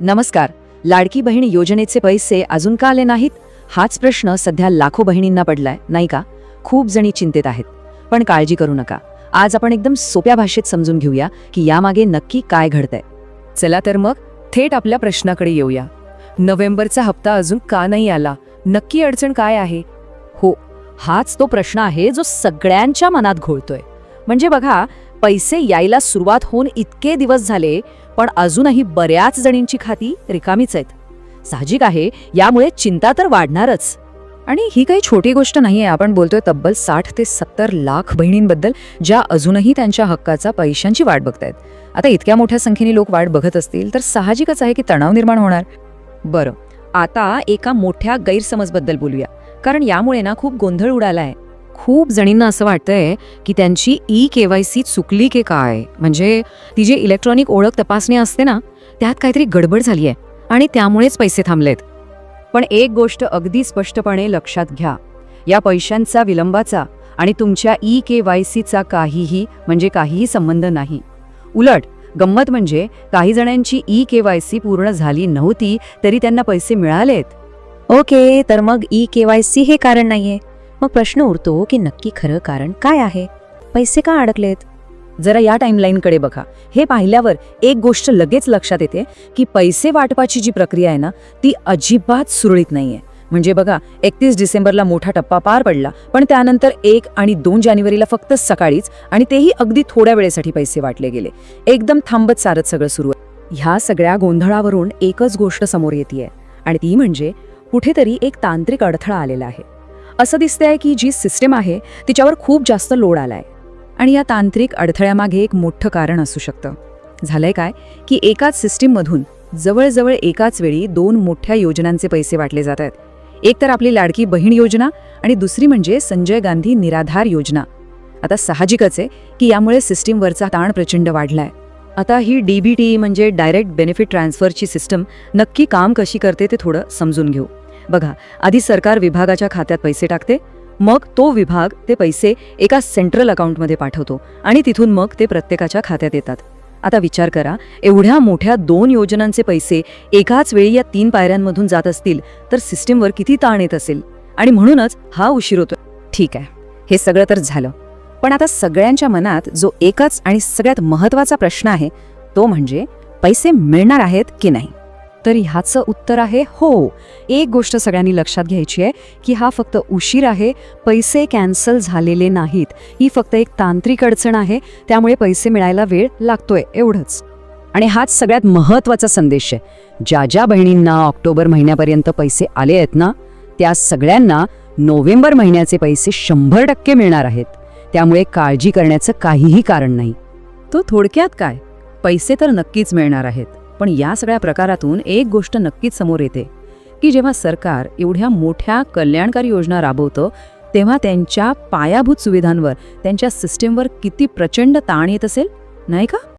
नमस्कार. लाडकी बहीण योजनेचे पैसे अजून का आले नाहीत? हाच प्रश्न सध्या लाखो बहिणींना पडलाय नाही का? खूप जणी चिंतेत आहेत. पण काळजी करू नका. आज आपण एकदम सोप्या भाषेत समजून घेऊया की यामागे नक्की काय घडतंय. चला तर मग थेट आपल्या प्रश्नाकडे येऊया. नोव्हेंबरचा हप्ता अजून का नाही आला? नक्की अडचण काय आहे? हो हाच तो प्रश्न आहे जो सगळ्यांच्या मनात घोळतोय. म्हणजे बघा पैसे यायला सुरुवात होऊन इतके दिवस झाले पण अजूनही बऱ्याच जणींची खाती रिकामीच आहेत. साहजिक आहे यामुळे चिंता तर वाढणारच. आणि ही काही छोटी गोष्ट नाही आहे आपण बोलतोय तब्बल साठ ते सत्तर लाख बहिणींबद्दल ज्या अजूनही त्यांच्या हक्काचा पैशांची वाट बघतायत. आता इतक्या मोठ्या संख्येने लोक वाट बघत असतील तर साहजिकच आहे की तणाव निर्माण होणार. बरं आता एका मोठ्या गैरसमजबद्दल बोलूया. कारण यामुळे ना खूप गोंधळ उडाला आहे खूप जणींना असं वाटतंय की त्यांची ई के वाय सी चुकली की काय? म्हणजे ती जी इलेक्ट्रॉनिक ओळख तपासणी असते ना त्यात काहीतरी गडबड झाली आहे आणि त्यामुळेच पैसे थांबलेत. पण एक गोष्ट अगदी स्पष्टपणे लक्षात घ्या. या पैशांचा विलंबाचा आणि तुमच्या ई के वाय सीचा काहीही म्हणजे काहीही संबंध नाही. उलट गंमत म्हणजे काही जणांची ई के वाय सी पूर्ण झाली नव्हती तरी त्यांना पैसे मिळालेत. ओके तर मग ई के वाय सी हे कारण नाहीये. मग प्रश्न उरतो की नक्की खरं कारण काय आहे? पैसे का अडकलेत? जरा या टाईमलाईनकडे बघा. हे पाहिल्यावर एक गोष्ट लगेच लक्षात येते की पैसे वाटपाची जी प्रक्रिया आहे ना ती अजिबात सुरळीत नाहीये. म्हणजे बघा एकतीस डिसेंबरला मोठा टप्पा पार पडला पण त्यानंतर एक आणि दोन जानेवारीला फक्त सकाळीच आणि तेही अगदी थोड्या वेळेसाठी पैसे वाटले गेले. एकदम थांबत सारत सगळं सुरू आहे. ह्या सगळ्या गोंधळावरून एकच गोष्ट समोर येते आणि ती म्हणजे कुठेतरी एक तांत्रिक अडथळा आलेला आहे. असं दिसतंय की जी सिस्टम आहे तिच्यावर खूप जास्त लोड आलाय. आणि या तांत्रिक अडथळ्यामागे एक मोठं कारण असू शकतं. झालंय काय? की एकाच सिस्टीममधून जवळजवळ एकाच वेळी दोन मोठ्या योजनांचे पैसे वाटले जात आहेत. एक तर आपली लाडकी बहीण योजना आणि दुसरी म्हणजे संजय गांधी निराधार योजना. आता साहजिकच आहे की यामुळे सिस्टीमवरचा ताण प्रचंड वाढलाय. आता ही डीबीटी म्हणजे डायरेक्ट बेनिफिट ट्रान्सफरची सिस्टम नक्की काम कशी करते ते थोडं समजून घेऊ. बघा आधी सरकार विभागाच्या खात्यात पैसे टाकते मग तो विभाग ते पैसे एका सेंट्रल अकाउंटमध्ये पाठवतो आणि तिथून मग ते प्रत्येकाच्या खात्यात येतात. आता विचार करा एवढ्या मोठ्या दोन योजनांचे पैसे एकाच वेळी या तीन पायऱ्यांमधून जात असतील तर सिस्टीमवर किती ताण येत असेल? आणि म्हणूनच हा उशीर होतो. ठीक आहे हे सगळं तर झालं. पण आता सगळ्यांच्या मनात जो एकच आणि सगळ्यात महत्त्वाचा प्रश्न आहे तो म्हणजे पैसे मिळणार आहेत की नाही? तर ह्याचं उत्तर आहे हो. एक गोष्ट सगळ्यांनी लक्षात घ्यायची आहे की हा फक्त उशीर आहे पैसे कॅन्सल झालेले नाहीत. ही फक्त एक तांत्रिक अडचण आहे त्यामुळे पैसे मिळायला वेळ लागतोय एवढंच. आणि हाच सगळ्यात महत्त्वाचा संदेश आहे. ज्या ज्या बहिणींना ऑक्टोबर महिन्यापर्यंत पैसे आले आहेत ना त्या सगळ्यांना नोव्हेंबर महिन्याचे पैसे शंभर टक्के मिळणार आहेत. त्यामुळे काळजी करण्याचं काहीही कारण नाही. तो थोडक्यात काय? पैसे तर नक्कीच मिळणार आहेत. पण या सगळ्या प्रकारातून एक गोष्ट नक्कीच समोर येते की जेव्हा सरकार एवढ्या मोठ्या कल्याणकारी योजना राबवतं तेव्हा त्यांच्या पायाभूत सुविधांवर त्यांच्या सिस्टीमवर किती प्रचंड ताण येत असेल? नाही का?